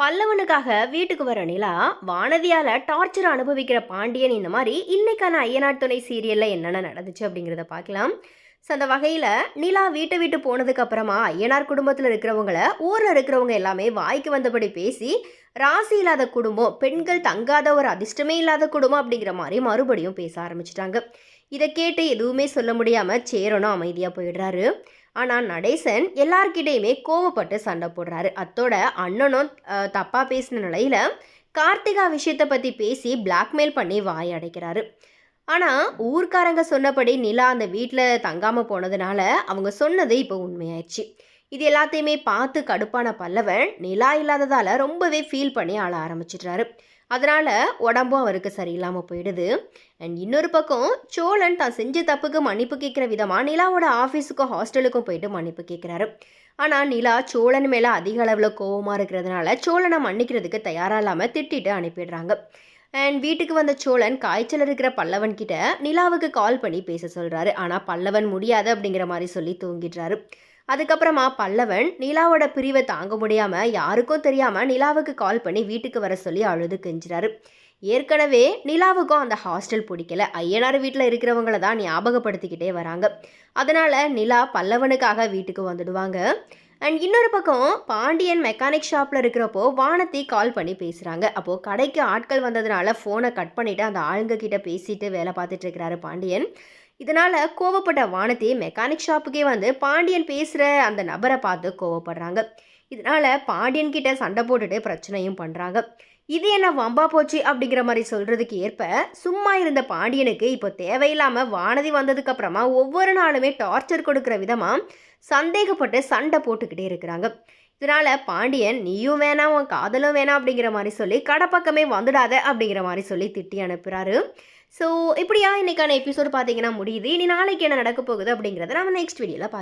பல்லவனுக்காக வீட்டுக்கு வர நிலா வானதியால டார்ச்சர் அனுபவிக்கிற பாண்டியன் இந்த மாதிரி இன்னைக்கான ஐயனார் துணை சீரியல்ல என்னென்ன நடந்துச்சு அப்படிங்கிறத பார்க்கலாம். ஸோ அந்த வகையில் நிலா வீட்டை விட்டு போனதுக்கு அப்புறமா ஐயனார் குடும்பத்தில் இருக்கிறவங்கள ஊரில் இருக்கிறவங்க எல்லாமே வாய்க்கு வந்தபடி பேசி ராசி இல்லாத குடும்பம் பெண்கள் தங்காத ஒரு அதிர்ஷ்டமே இல்லாத குடும்பம் அப்படிங்கிற மாதிரி மறுபடியும் பேச ஆரம்பிச்சிட்டாங்க. இதை கேட்டு எதுவுமே சொல்ல முடியாமல் சேரனும் அமைதியாக போயிடுறாரு. ஆனால் நடேசன் எல்லார்கிட்டயுமே கோவப்பட்டு சண்டை போடுறாரு. அத்தோட அண்ணனும் தப்பாக தப்பா பேசின நிலையில கார்த்திகா விஷயத்தை பற்றி பேசி பிளாக்மெயில் பண்ணி வாய் அடைக்கிறாரு. ஆனால் ஊர்க்காரங்க சொன்னபடி நிலா அந்த வீட்டில் தங்காமல் போனதுனால அவங்க சொன்னது இப்போ உண்மையாயிடுச்சு. இது எல்லாத்தையுமே பார்த்து கடுப்பான பல்லவன் நிலா இல்லாததால் ரொம்பவே ஃபீல் பண்ணி ஆள ஆரம்பிச்சிடுறாரு. அதனால் உடம்பும் அவருக்கு சரியில்லாமல் போயிடுது. அண்ட் இன்னொரு பக்கம் சோழன் தான் செஞ்ச தப்புக்கு மன்னிப்பு கேட்குற விதமாக நிலாவோட ஆஃபீஸுக்கும் ஹாஸ்டலுக்கும் போயிட்டு மன்னிப்பு கேட்குறாரு. ஆனால் நிலா சோழன் மேலே அதிக அளவில் கோவமாக இருக்கிறதுனால சோழனை மன்னிக்கிறதுக்கு தயாராக இல்லாமல் திட்டிட்டு அனுப்பிடுறாங்க. அண்ட் வீட்டுக்கு வந்த சோழன் காய்ச்சல் இருக்கிற பல்லவன் கிட்ட நிலாவுக்கு கால் பண்ணி பேச சொல்கிறாரு ஆனால் பல்லவன் முடியாது அப்படிங்கிற மாதிரி சொல்லி தூங்கிடுறாரு. அதுக்கப்புறமா பல்லவன் நிலாவோட பிரிவை தாங்க முடியாமல் யாருக்கும் தெரியாமல் நிலாவுக்கு கால் பண்ணி வீட்டுக்கு வர சொல்லி அழுது கெஞ்சுறாரு. ஏற்கனவே நிலாவுக்கும் அந்த ஹாஸ்டல் பிடிக்கல. ஐயனார் வீட்டில் இருக்கிறவங்கள தான் ஞாபகப்படுத்திக்கிட்டே வராங்க. அதனால் நிலா பல்லவனுக்காக வீட்டுக்கு வந்துடுவாங்க. அண்ட் இன்னொரு பக்கம் பாண்டியன் மெக்கானிக் ஷாப்பில் இருக்கிறப்போ வானத்தி கால் பண்ணி பேசுகிறாங்க அப்போது கடைக்கு ஆட்கள் வந்ததுனால ஃபோனை கட் பண்ணிவிட்டு அந்த ஆளுங்க கிட்ட பேசிட்டு வேலை பார்த்துட்டு இருக்கிறாரு பாண்டியன். இதனால் கோவப்பட்ட வானதி மெக்கானிக் ஷாப்புக்கே வந்து பாண்டியன் பேசுகிற அந்த நபரை பார்த்து கோவப்படுறாங்க. இதனால் பாண்டியன் கிட்ட சண்டை போட்டுட்டு பிரச்சனையும் பண்ணுறாங்க இது என்ன வம்பா போச்சு அப்படிங்கிற மாதிரி சொல்கிறதுக்கு ஏற்ப சும்மா இருந்த பாண்டியனுக்கு இப்போ தேவையில்லாமல் வானதி வந்ததுக்கப்புறமா ஒவ்வொரு நாளுமே டார்ச்சர் கொடுக்குற விதமாக சந்தேகப்பட்டு சண்டை போட்டுக்கிட்டே இருக்கிறாங்க. இதனால் பாண்டியன் நீயும் வேணாம் உன் காதலும் வேணாம் அப்படிங்கிற மாதிரி சொல்லி கடப்பக்கமே வந்துடாத அப்படிங்கிற மாதிரி சொல்லி திட்டி அனுப்புகிறாரு ஸோ இப்படியா இன்றைக்கான எபிசோடு பார்த்தீங்கன்னா முடியுது. இனி நாளைக்கு என்ன நடக்க போகுது அப்படிங்கிறத நம்ம நெக்ஸ்ட் வீடியோவில் பார்க்கலாம்